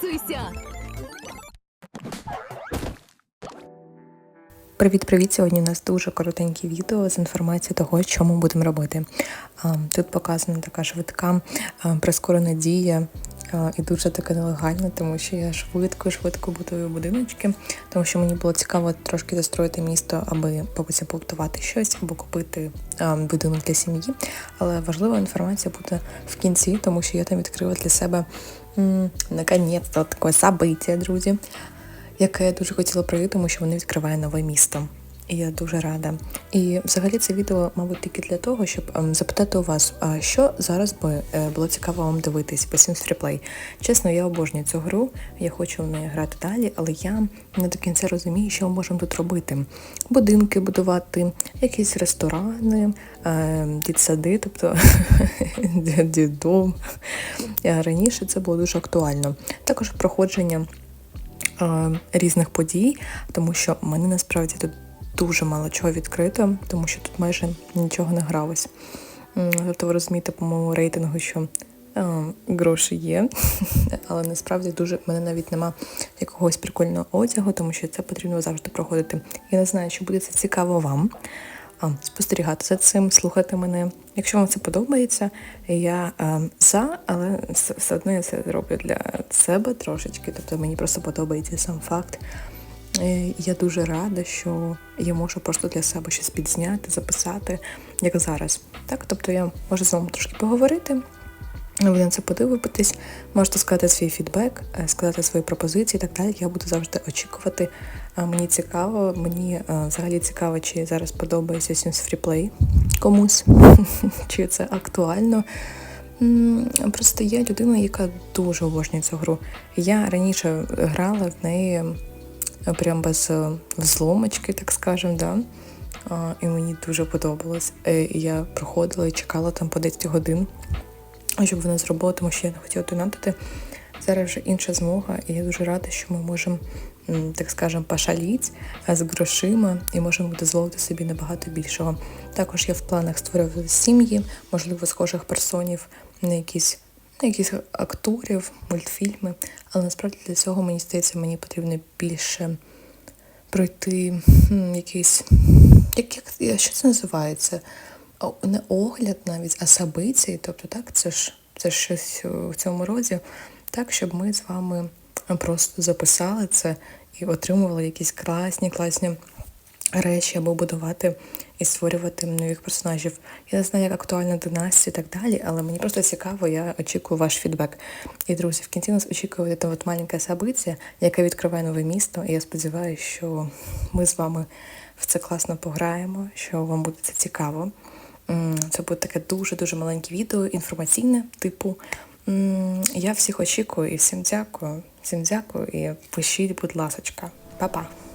Підписуйся! Привіт-привіт! Сьогодні у нас дуже коротеньке відео з інформацією того, що ми будемо робити. Тут показана така швидка а, прискорена дія і дуже така нелегальна, тому що я швидко-швидко будую будиночки, тому що мені було цікаво трошки застроїти місто, аби потім побудувати щось або купити будинок для сім'ї. Але важлива інформація буде в кінці, тому що я там відкрила для себе наконець-то таке собиття, друзі яке я дуже хотіла пройти, тому що вони відкриває нове місто. І я дуже рада. І взагалі це відео, мабуть, тільки для того, щоб ем, запитати у вас, що зараз би е, було цікаво вам дивитись по Sims Freeplay. Чесно, я обожнюю цю гру, я хочу в неї грати далі, але я не до кінця розумію, що ми можемо тут робити. Будинки будувати, якісь ресторани, е, дітсади, тобто дідом. Раніше це було дуже актуально. Також проходження е, різних подій, тому що мене насправді тут дуже мало чого відкрито, тому що тут майже нічого не гралось. Тобто ви розумієте по моєму рейтингу, що е, гроші є, але насправді дуже в мене навіть нема якогось прикольного одягу, тому що це потрібно завжди проходити. Я не знаю, чи буде це цікаво вам. А, спостерігати за цим, слухати мене. Якщо вам це подобається, я е, за, але все одно я це роблю для себе трошечки. Тобто мені просто подобається сам факт. Е, Я дуже рада, що я можу просто для себе щось підзняти, записати, як зараз. Так, тобто я можу з вами трошки поговорити. Ви на це подивитись, можете сказати свій фідбек, е, сказати свої пропозиції і так далі. Я буду завжди очікувати. Мені цікаво, мені е, взагалі цікаво, чи зараз подобається Sims Freeplay комусь, чи це актуально. Просто я людина, яка дуже обожнює цю гру. Я раніше грала в неї е, прям без е, взломочки, так скажем, да. І мені дуже подобалось. Е, Я проходила і чекала там по 10 годин щоб вона зробила, тому що я не хотіла донатити. Зараз вже інша змога, і я дуже рада, що ми можемо, так скажемо, пошаліть з грошима і можемо дозволити собі набагато більшого. Також я в планах створювати сім'ї, можливо, схожих персонів на якісь, на якісь акторів, мультфільми. Але насправді для цього мені здається, мені потрібно більше пройти якийсь. Як, як, що це називається? Не огляд навіть, а сабиці, тобто так, це ж це ж щось в цьому роді, так, щоб ми з вами просто записали це і отримували якісь класні, класні речі або будувати і створювати нових персонажів. Я не знаю, як актуальна династія і так далі, але мені просто цікаво, я очікую ваш фідбек. І друзі, в кінці нас очікує та от маленька собиття, яка відкриває нове місто. І я сподіваюся, що ми з вами в це класно пограємо, що вам буде це цікаво. Це буде таке дуже-дуже маленьке відео, інформаційне, типу. Я всіх очікую і всім дякую. Всім дякую і пишіть, будь ласочка. Па-па.